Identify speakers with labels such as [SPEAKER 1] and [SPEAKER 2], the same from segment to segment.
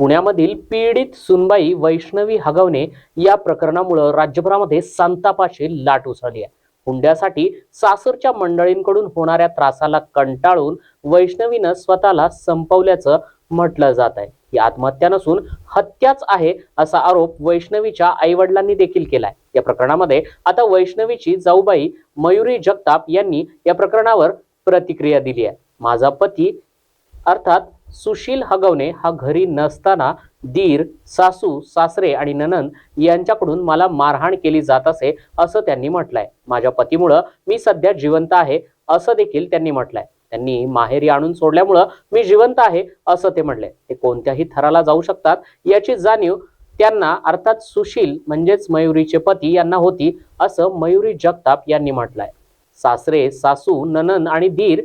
[SPEAKER 1] पुण्यामधील पीडित सुनबाई वैष्णवी हगवणे या प्रकरणामुळं राज्यभरामध्ये संतापाची लाट उसळली आहे. हुंड्यासाठी सासरच्या मंडळींकडून होणाऱ्या त्रासाला कंटाळून वैष्णवीनं स्वतःला संपवल्याचं म्हटलं जात आहे. ही आत्महत्या नसून हत्याच आहे असा आरोप वैष्णवीच्या आईवडिलांनी देखील केलाय. या प्रकरणामध्ये आता वैष्णवीची जाऊबाई मयुरी जगताप यांनी या प्रकरणावर प्रतिक्रिया दिली आहे. माझा पती अर्थात सुशील हगवणे हा घरी नसताना दीर सासू सासरे आणि ननंद यांच्याकडून मला मारहाण केली जात असे असं त्यांनी म्हटलंय. माझ्या पतीमुळं मी सध्या जिवंत आहे असं देखील त्यांनी म्हटलंय. त्यांनी माहेरी आणून सोडल्यामुळं मी जिवंत आहे असं ते म्हटले ते कोणत्याही थराला जाऊ शकतात याची जाणीव त्यांना अर्थात सुशील म्हणजेच मयुरीचे पती यांना होती असं मयुरी जगताप यांनी म्हटलंय. सासरे सासू ननंद आणि दीर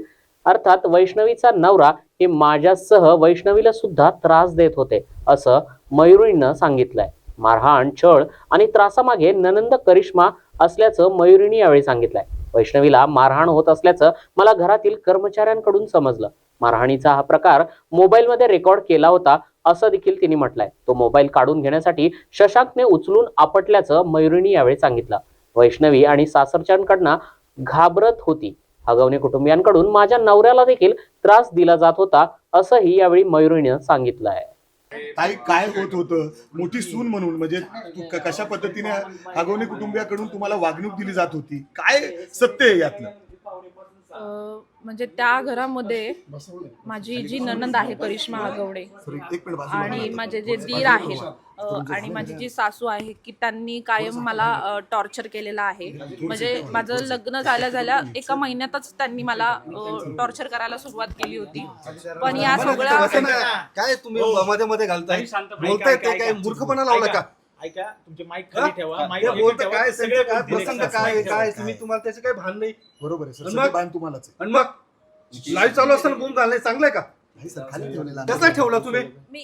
[SPEAKER 1] अर्थात वैष्णवीचा नवरा हे माझ्यासह वैष्णवीला सुद्धा त्रास देत होते असं मयुरीनं सांगितलंय. मारहाण छळ आणि त्रासामागे ननंद करिश्मा असल्याचं मयुरीने यावेळी सांगितलंय. वैष्णवीला मारहाण होत असल्याचं मला घरातील कर्मचाऱ्यांकडून समजलं. मारहाणीचा हा प्रकार मोबाईलमध्ये रेकॉर्ड केला होता असं देखील तिने म्हटलंय. तो मोबाईल काढून घेण्यासाठी शशांकने उचलून आपटल्याचं मयुरीने यावेळी सांगितलं. वैष्णवी आणि सासरच्यांकडनं घाबरत होती. हगवणे कुटुंबियांकडून माझ्या नवऱ्याला देखील त्रास दिला जात होता असंही यावेळी मयुरीनं सांगितलं आहे.
[SPEAKER 2] ताई काय होत होतं? मोठी सून म्हणून म्हणजे कशा पद्धतीने हगवणे कुटुंबियाकडून तुम्हाला वागणूक दिली जात होती? काय सत्य आहे यातलं?
[SPEAKER 3] म्हणजे त्या घरामध्ये माझी जी ननंद आहे करिश्मा आगवडे आणि माझे जे दीर आहेत आणि माझी जी सासू आहे की त्यांनी कायम मला टॉर्चर केलेलं आहे. म्हणजे माझं लग्न झाल्या झाल्या एका महिन्यातच त्यांनी मला टॉर्चर करायला सुरुवात केली होती. पण या सगळ्या.
[SPEAKER 4] काय तुम्ही मध्ये मध्ये घालताय. मूर्खपणा लावला का?
[SPEAKER 5] ऐका तुमचे माईक? खाली ठेवा माईक
[SPEAKER 4] बोलतं
[SPEAKER 5] ठेवा.
[SPEAKER 4] काय
[SPEAKER 5] सगळे
[SPEAKER 4] काय प्रसंग. काय. काय तुम्ही तुम्हाला त्याचं काही भान नाही
[SPEAKER 2] बरोबर आहे सर
[SPEAKER 4] आणि
[SPEAKER 2] सगळं
[SPEAKER 4] मग?
[SPEAKER 2] बाण तुम्हालाच आहे.
[SPEAKER 4] आणि मग लाईव्ह चालू असताना बोल घालणे चांगलंय का
[SPEAKER 2] नाही सर, खाली ठेवलेला आहे.
[SPEAKER 4] कसा ठेवला तुम्ही
[SPEAKER 3] मी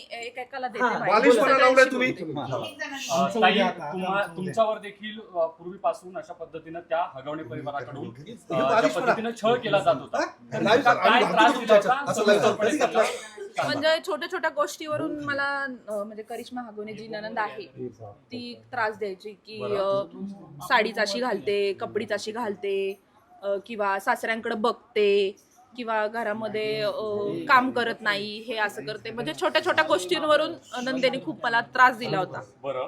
[SPEAKER 3] देते माहिती.
[SPEAKER 4] बालिशपणा लावलाय तुम्ही
[SPEAKER 5] अं, ताई, तुम्हा- तुमच्यावर देखील अं, पूर्वीपासून अशा पद्धतीनं त्या हगवणे परिवाराकडून अं, ज्या
[SPEAKER 4] बालिशपणा.
[SPEAKER 5] पद्धतीनं छळ केला जात होता
[SPEAKER 4] हा?
[SPEAKER 5] तर
[SPEAKER 4] लाईव्ह
[SPEAKER 5] तुमचा
[SPEAKER 4] आणि
[SPEAKER 5] काय
[SPEAKER 4] वाहतूक
[SPEAKER 5] त्रास दिला
[SPEAKER 4] तुमच्या
[SPEAKER 5] होता
[SPEAKER 4] असं लाईव्ह चालू
[SPEAKER 5] संपूर्णपणे
[SPEAKER 4] कधी
[SPEAKER 5] सांगा.
[SPEAKER 3] म्हणजे छोट्या छोट्या गोष्टीवरून मला अं, म्हणजे करिश्मा हागोने जी ननंद आहे ती त्रास द्यायची की अं, साडीच अशी घालते कपडीच अशी घालते अं, किंवा सासऱ्यांकडे बघते किंवा घरामध्ये अं, काम करत नाही हे असं करते. म्हणजे छोट्या छोट्या गोष्टींवरून नंदेने खूप मला त्रास दिला होता.
[SPEAKER 5] बरं बरं.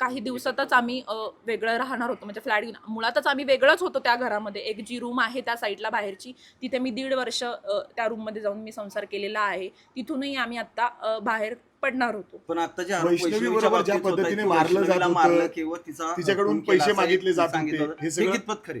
[SPEAKER 3] काही दिवसातच आम्ही अ, वेगळं राहणार होतो. म्हणजे फ्लॅट मुळातच आम्ही वेगळंच होतो त्या घरामध्ये. एक जी रूम आहे त्या साईडला बाहेरची तिथे मी दीड वर्ष अ, त्या रूममध्ये जाऊन मी संसार केलेला आहे. तिथूनही आम्ही आत्ता अ, बाहेर पडणार होतो.
[SPEAKER 6] पण आता जे आरोप
[SPEAKER 2] वैष्णवी
[SPEAKER 6] वैष्णवीच्या
[SPEAKER 2] बरोबर ज्या
[SPEAKER 6] बाबतीत होत आहेत,
[SPEAKER 2] पद्धतीने मारलं
[SPEAKER 6] वैष्णवीला
[SPEAKER 2] जात
[SPEAKER 6] मारलं किंवा तिचा
[SPEAKER 2] तिच्याकडून
[SPEAKER 6] खून केला
[SPEAKER 2] पैसे
[SPEAKER 6] असं
[SPEAKER 2] मागितले जात
[SPEAKER 6] सांगितलं
[SPEAKER 2] होते.
[SPEAKER 6] होतं.
[SPEAKER 2] हे सगळं-
[SPEAKER 6] हे कितपत खरे?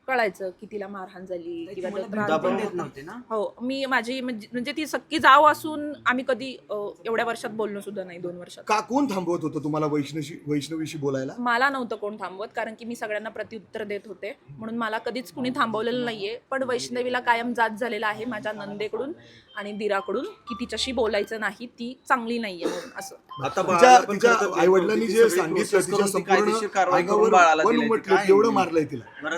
[SPEAKER 3] कळायचं की तिला मारहाण झाली किंवा तो त्रास
[SPEAKER 6] दाबून
[SPEAKER 3] दिला.
[SPEAKER 6] देत नव्हते ना?
[SPEAKER 3] हो मी माझी म्हणजे म्हणजे ती सक्की जाव असून आम्ही कधी अं, एवढ्या वर्षात बोललो सुद्धा नाही दोन वर्षात.
[SPEAKER 2] का कोण थांबवत होतं तुम्हाला वैष्णवी वैष्णवीशी बोलायला?
[SPEAKER 3] मला नव्हतं कोण थांबवत कारण की मी सगळ्यांना प्रत्युत्तर देत होते. म्हणून मला कधीच कुणी थांबवलेलं नाहीये. पण वैष्णवीला कायम जात झालेला आहे माझ्या नंदेकडून आणि दिराकडून की तिच्याशी बोलायचं नाही ती चांगली नाहीये म्हणून असं.
[SPEAKER 6] आता
[SPEAKER 2] तिच्या
[SPEAKER 6] बाळाला पण
[SPEAKER 2] तिच्या
[SPEAKER 6] खरं तर
[SPEAKER 2] आई वडिलांनी
[SPEAKER 6] ती
[SPEAKER 2] जे
[SPEAKER 6] सगळी
[SPEAKER 2] सांगितलं
[SPEAKER 6] process
[SPEAKER 2] तिच्या
[SPEAKER 6] करून ती कायदेशीर
[SPEAKER 2] संपूर्ण
[SPEAKER 6] कारवाई करून
[SPEAKER 2] अंगावर
[SPEAKER 6] बाळाला
[SPEAKER 2] वन
[SPEAKER 6] दिलंय. ते
[SPEAKER 2] उमटलं
[SPEAKER 6] काय
[SPEAKER 2] एवढं
[SPEAKER 6] आहे?
[SPEAKER 2] मारलंय तिला.
[SPEAKER 6] बरं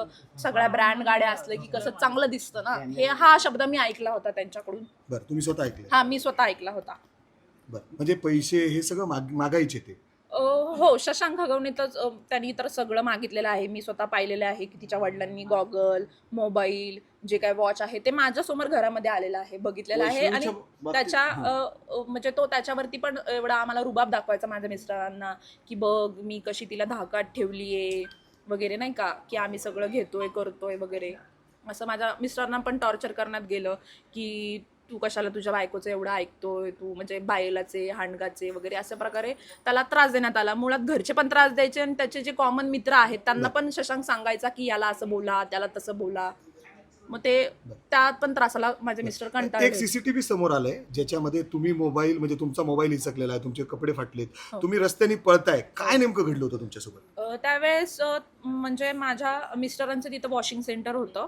[SPEAKER 3] सगळ्या ब्रँड गाड्या असलं की कसं चांगलं दिसतं ना. हे हा शब्द मी ऐकला होता त्यांच्याकडून.
[SPEAKER 2] बरं तुम्ही स्वतः ऐकले?
[SPEAKER 3] हा मी स्वतः ऐकला होता.
[SPEAKER 2] बरं म्हणजे पैसे हे सगळं माग मागायचे ते?
[SPEAKER 3] अं, हो शशांक हगवणे तर अं, त्यांनी तर सगळं मागितलेलं आहे. मी स्वतः पाहिलेलं आहे की तिच्या वडिलांनी गॉगल मोबाईल जे काय वॉच आहे ते माझ्यासमोर घरामध्ये आलेलं आहे बघितलेलं आहे. आणि
[SPEAKER 6] वैष्णवीच्या बाबतीत-
[SPEAKER 3] त्याच्या
[SPEAKER 6] हां.
[SPEAKER 3] अं, म्हणजे तो त्याच्यावरती पण एवढा आम्हाला रुबाब दाखवायचा माझ्या मिस्टरांना की बघ मी कशी तिला धाकात ठेवलीये. वगैरे नाही का की आम्ही सगळं घेतोय करतोय वगैरे. असं माझ्या मिस्टरांना पण टॉर्चर करण्यात गेलं की तू कशाला तुझ्या बायकोचं एवढं ऐकतोय तू म्हणजे बायलाचे हांडगाचे वगैरे अशा प्रकारे त्याला त्रास देण्यात आला. मुळात घरचे पण त्रास द्यायचे आणि त्याचे जे कॉमन मित्र आहेत त्यांना पण शशांक सांगायचा की याला असं बोला त्याला तसं बोला. मग ते त्यात पण त्रासाला माझे मिस्टर
[SPEAKER 2] एक
[SPEAKER 3] कंटाळले
[SPEAKER 2] सीसीटीव्ही समोर आलंय ज्याच्यामध्ये तुम्ही मोबाईल म्हणजे तुमचा मोबाईल हिसकलेला आहे तुमचे कपडे फाटलेत
[SPEAKER 3] हो.
[SPEAKER 2] तुम्ही रस्त्याने पळताय काय नेमकं घडलं होतं तुमच्यासोबत?
[SPEAKER 3] त्यावेळेस म्हणजे माझ्या मिस्टरांचं तिथं वॉशिंग सेंटर होतं.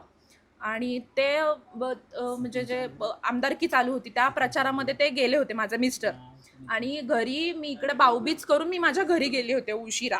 [SPEAKER 3] आणि ते म्हणजे जे आमदारकी चालू होती त्या प्रचारामध्ये ते गेले होते माझे मिस्टर. आणि घरी मी इकडे बाऊबीज करून मी माझ्या घरी गेले होते उशिरा.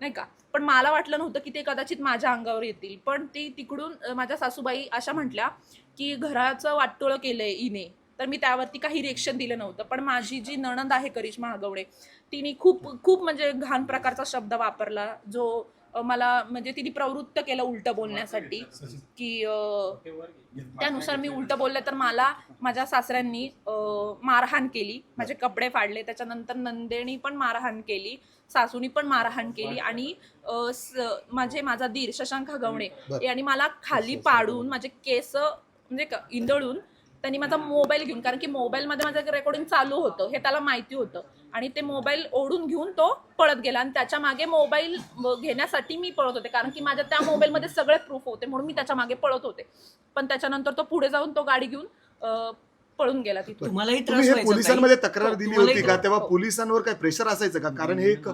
[SPEAKER 3] नाही का? पण मला वाटलं नव्हतं की ते कदाचित माझ्या अंगावर येतील. पण ती तिकडून माझ्या सासूबाई अशा म्हटल्या की घराचं वाटोळं केलंय इने तर मी त्यावरती काही रिएक्शन दिलं नव्हतं. पण माझी जी नणंद आहे करिश्मा आगवडे तिने खूप खूप म्हणजे घाण प्रकारचा शब्द वापरला जो मला म्हणजे तिने प्रवृत्त केलं उलटं बोलण्यासाठी की अ, त्यानुसार मी उलटं बोलले तर मला माझ्या सासऱ्यांनी मारहाण केली. माझे कपडे फाडले. त्याच्यानंतर नंदेनी पण मारहाण केली. सासूनी पण मारहाण केली. आणि माझे माझा दीर शशांक हगवणे. यांनी मला खाली पाडून माझे केस म्हणजे इंदळून त्यांनी माझा मोबाईल घेऊन कारण की मोबाईलमध्ये माझं रेकॉर्डिंग चालू होतं हे त्याला माहिती होतं. आणि ते मोबाईल ओढून घेऊन तो पळत गेला. आणि त्याच्यामागे मोबाईल घेण्यासाठी मी पळत होते कारण की माझ्या त्या मोबाईलमध्ये सगळे प्रूफ होते म्हणून मी त्याच्यामागे पळत होते. पण त्याच्यानंतर तो पुढे जाऊन तो गाडी घेऊन पळून गेला तिथून.
[SPEAKER 7] तुम्हालाही त्रास
[SPEAKER 2] तुम्ही हे
[SPEAKER 7] व्हायचा काही?
[SPEAKER 2] पोलिसांमध्ये तक्रार दिली
[SPEAKER 7] तुम्हालाही
[SPEAKER 2] होती का? तेव्हा पोलिसांवर काय प्रेशर असायचं का? कारण हे एक